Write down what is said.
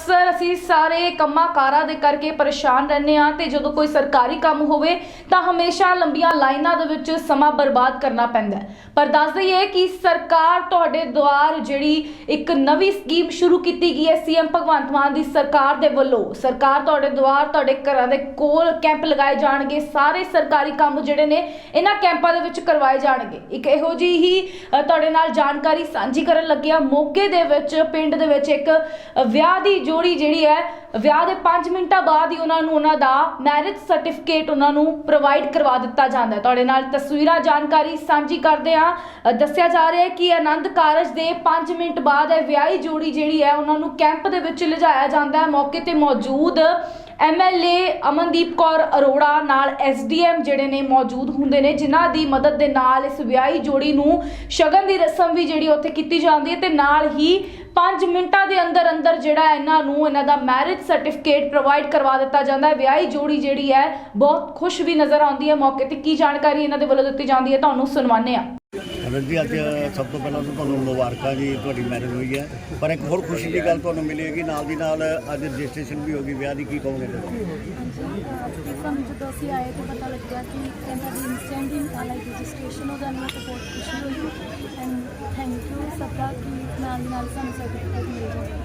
ਅਕਸਰ ਅਸੀਂ ਸਾਰੇ ਕੰਮਾਂ ਕਾਰਾਂ ਦੇ ਕਰਕੇ ਪਰੇਸ਼ਾਨ ਰਹਿੰਦੇ ਹਾਂ ਤੇ ਜਦੋਂ ਕੋਈ ਸਰਕਾਰੀ ਕੰਮ ਹੋਵੇ ਤਾਂ ਹਮੇਸ਼ਾ ਲੰਬੀਆਂ ਲਾਈਨਾਂ ਦੇ ਵਿੱਚ ਸਮਾਂ ਬਰਬਾਦ ਕਰਨਾ ਪੈਂਦਾ ਹੈ। ਪਰ ਦੱਸ ਦਈਏ ਕਿ ਸਰਕਾਰ ਤੁਹਾਡੇ ਦੁਆਰ ਜਿਹੜੀ ਇੱਕ ਨਵੀਂ ਸਕੀਮ ਸ਼ੁਰੂ ਕੀਤੀ ਗਈ ਹੈ ਸੀਐਮ ਭਗਵੰਤ ਮਾਨ ਦੀ ਸਰਕਾਰ ਦੇ ਵੱਲੋਂ। ਸਰਕਾਰ ਤੁਹਾਡੇ ਦੁਆਰ ਤੁਹਾਡੇ ਘਰਾਂ ਦੇ ਕੋਲ ਕੈਂਪ ਲਗਾਏ ਜਾਣਗੇ। ਸਾਰੇ ਸਰਕਾਰੀ ਕੰਮ ਜਿਹੜੇ ਨੇ ਇਹਨਾਂ ਕੈਂਪਾਂ ਦੇ ਵਿੱਚ ਕਰਵਾਏ ਜਾਣਗੇ। ਇੱਕ ਇਹੋ ਜਿਹੀ ਹੀ ਅ, ਤੁਹਾਡੇ ਨਾਲ ਜਾਣਕਾਰੀ ਸਾਂਝੀ ਕਰਨ ਲੱਗਿਆ ਮੋਗੇ ਦੇ ਵਿੱਚ ਪਿੰਡ ਦੇ ਵਿੱਚ ਇੱਕ ਅ, ਵਿਆਹ ਦੀ ਜੋੜੀ ਜਿਹੜੀ ਹੈ, ਵਿਆਹ ਦੇ 5 ਮਿੰਟਾਂ ਬਾਅਦ ਹੀ ਉਹਨਾਂ ਨੂੰ ਉਹਨਾਂ ਦਾ ਮੈਰਿਜ ਸਰਟੀਫਿਕੇਟ ਉਹਨਾਂ ਨੂੰ ਪ੍ਰੋਵਾਈਡ ਕਰਵਾ ਦਿੱਤਾ ਜਾਂਦਾ ਹੈ। ਤੁਹਾਡੇ ਨਾਲ ਤਸਵੀਰਾਂ ਜਾਣਕਾਰੀ ਸਾਂਝੀ ਕਰਦੇ ਆ ਦੱਸਿਆ ਜਾ ਰਿਹਾ ਹੈ ਕਿ ਆਨੰਦ ਕਾਰਜ ਦੇ 5 ਮਿੰਟ ਬਾਅਦ ਇਹ ਵਿਆਹੀ ਜੋੜੀ ਜਿਹੜੀ ਹੈ, ਉਹਨਾਂ ਨੂੰ ਕੈਂਪ ਦੇ ਵਿੱਚ ਲਿਜਾਇਆ ਜਾਂਦਾ ਹੈ। ਮੌਕੇ ਤੇ ਮੌਜੂਦ ਐਮਐਲਏ ਅਮਨਦੀਪ ਕੌਰ ਅਰੋੜਾ ਨਾਲ ਐਸਡੀਐਮ ਜਿਹੜੇ ਨੇ ਮੌਜੂਦ ਹੁੰਦੇ ਨੇ, ਜਿਨ੍ਹਾਂ ਦੀ ਮਦਦ ਦੇ ਨਾਲ ਇਸ ਵਿਆਹੀ ਜੋੜੀ ਨੂੰ ਸ਼ਗਨ ਦੀ ਰਸਮ ਵੀ ਜਿਹੜੀ ਉੱਥੇ ਕੀਤੀ ਜਾਂਦੀ ਹੈ ਤੇ ਨਾਲ ਹੀ 5 ਮਿੰਟਾਂ ਦੇ ਅੰਦਰ ਅੰਦਰ ਜਿਹੜਾ ਇਹਨਾਂ ਨੂੰ ਇਹਨਾਂ ਦਾ ਮੈਰਿਜ ਸਰਟੀਫਿਕੇਟ ਪ੍ਰੋਵਾਈਡ ਕਰਵਾ ਦਿੱਤਾ ਜਾਂਦਾ ਹੈ। ਵਿਆਹੀ ਜੋੜੀ ਜਿਹੜੀ ਹੈ, ਬਹੁਤ ਖੁਸ਼ ਵੀ ਨਜ਼ਰ ਆਉਂਦੀ ਹੈ। ਮੌਕੇ ਤੇ ਕੀ ਜਾਣਕਾਰੀ ਇਹਨਾਂ ਦੇ ਵੱਲੋਂ ਦਿੱਤੀ ਜਾਂਦੀ ਹੈ, ਤੁਹਾਨੂੰ ਸੁਣਵਾਉਂਦੇ ਹਾਂ। ਅਮਰ ਜੀ, ਅੱਜ ਸਭ ਤੋਂ ਪਹਿਲਾਂ ਤਾਂ ਤੁਹਾਨੂੰ ਮੁਬਾਰਕਾਂ ਜੀ, ਤੁਹਾਡੀ ਮੈਰਿਜ ਹੋਈ ਹੈ। ਪਰ ਇੱਕ ਹੋਰ ਖੁਸ਼ੀ ਦੀ ਗੱਲ ਤੁਹਾਨੂੰ ਮਿਲੇਗੀ ਨਾਲ ਦੀ ਨਾਲ ਅੱਜ ਰਜਿਸਟ੍ਰੇਸ਼ਨ ਵੀ ਹੋ ਗਈ, ਵਿਆਹ ਦੀ ਕੀ ਕਹੋਗੇ? ਤੇ ਸਾਨੂੰ ਜਦੋਂ ਅਸੀਂ ਆਏ ਤਾਂ ਪਤਾ ਲੱਗਿਆ ਕਿ ਇਹਨਾਂ ਦੀ ਇਨਸਟੈਂਟ ਹੀ ਲਾਈਕ ਰਜਿਸਟ੍ਰੇਸ਼ਨ ਹੋ ਜਾਣੀ ਹੈ ਤਾਂ ਬਹੁਤ ਖੁਸ਼ੀ ਹੋਈ। ਐਂਡ ਥੈਂਕ ਯੂ ਸਭ ਦਾ ਕਿ ਨਾਲ ਨਾਲ ਸਾਨੂੰ ਸਰਟੀਫਿਕੇਟ ਮਿਲ ਜਾਵੇ।